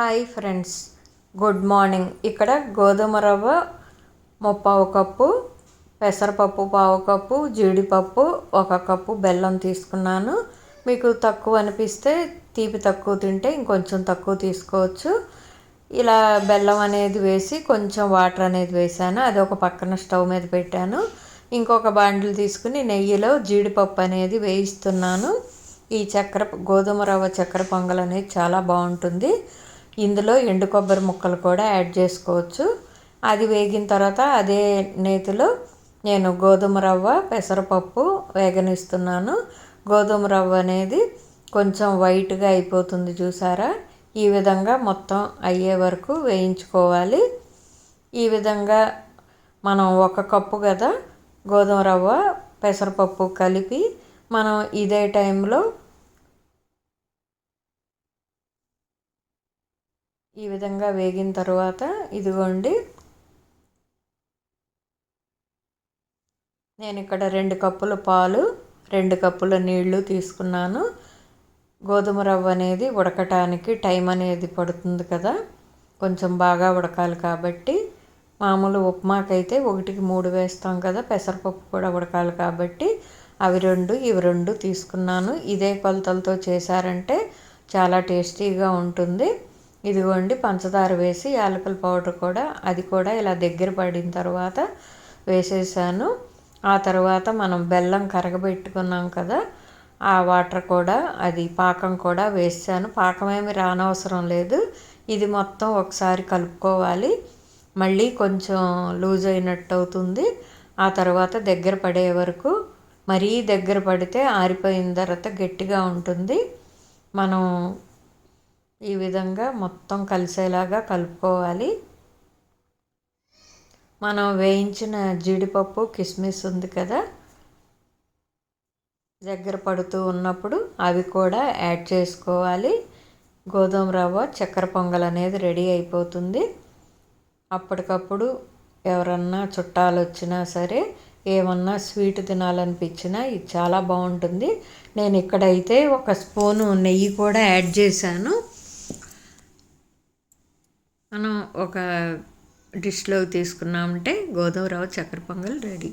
Hi friends. Good morning. ఇక్కడ గోధుమ రవ్వ ముప్పావు కప్పు పెసరపప్పు పావు కప్పు జీడిపప్పు ఒక కప్పు బెల్లం తీసుకున్నాను. మీకు తక్కువ అనిపిస్తే తీపి తక్కువ తింటే ఇంకొంచెం తక్కువ తీసుకోవచ్చు. ఇలా బెల్లం అనేది వేసి కొంచెం వాటర్ అనేది వేసాను. అది ఒక పక్కన స్టవ్ మీద పెట్టాను. ఇంకొక బాండిల్ తీసుకుని నెయ్యిలో జీడిపప్పు అనేది వేయిస్తున్నాను. ఈ చక్కెర గోధుమ రవ్వ చక్కెర పొంగల్ అనేది చాలా బాగుంటుంది. ఇందులో ఎండు కొబ్బరి ముక్కలు కూడా యాడ్ చేసుకోవచ్చు. అది వేగిన తర్వాత అదే నేతిలో నేను గోధుమ రవ్వ పెసరపప్పు వేగనిస్తున్నాను. గోధుమ రవ్వ అనేది కొంచెం వైట్గా అయిపోతుంది చూసారా? ఈ విధంగా మొత్తం అయ్యే వరకు వేయించుకోవాలి. ఈ విధంగా మనం ఒక కప్పు కదా గోధుమ రవ్వ పెసరపప్పు కలిపి మనం ఇదే టైంలో ఈ విధంగా వేగిన తర్వాత ఇదిగోండి. నేను ఇక్కడ రెండు కప్పుల పాలు రెండు కప్పుల నీళ్ళు తీసుకున్నాను. గోధుమ రవ్వ అనేది ఉడకటానికి టైం అనేది పడుతుంది కదా. కొంచెం బాగా ఉడకాలి కాబట్టి. మామూలు ఉప్మాకైతే ఒకటికి మూడు వేస్తాం కదా పెసరపప్పు కూడా ఉడకాలి కాబట్టి. అవి రెండు ఇవి రెండు తీసుకున్నాను. ఇదే కొలతలతో చేశారంటే చాలా టేస్టీగా ఉంటుంది. ఇదిగోండి పంచదార వేసి యాలకుల పౌడర్ కూడా అది కూడా ఇలా దగ్గర పడిన తర్వాత వేసేసాను. ఆ తర్వాత మనం బెల్లం కరగబెట్టుకున్నాం కదా ఆ వాటర్ కూడా అది పాకం కూడా వేసాను. పాకం ఏమి రానవసరం లేదు. ఇది మొత్తం ఒకసారి కలుపుకోవాలి. మళ్ళీ కొంచెం లూజ్ అయినట్టు అవుతుంది. ఆ తర్వాత దగ్గర పడే వరకు మరీ దగ్గర పడితే ఆరిపోయిన తర్వాత గట్టిగా ఉంటుంది. మనం ఈ విధంగా మొత్తం కలిసేలాగా కలుపుకోవాలి. మనం వేయించిన జీడిపప్పు కిస్మిస్ ఉంది కదా దగ్గర పడుతూ ఉన్నప్పుడు అవి కూడా యాడ్ చేసుకోవాలి. గోధుమ రవ్వ చక్కెర పొంగల్ అనేది రెడీ అయిపోతుంది. అప్పటికప్పుడు ఎవరన్నా చుట్టాలు వచ్చినా సరే ఏమన్నా స్వీట్ తినాలనిపించినా ఇది చాలా బాగుంటుంది. నేను ఇక్కడైతే ఒక స్పూను నెయ్యి కూడా యాడ్ చేశాను. మనం ఒక డిష్లో తీసుకున్నామంటే గోధుమ రవ్వ చక్కెర పొంగల్ రెడీ.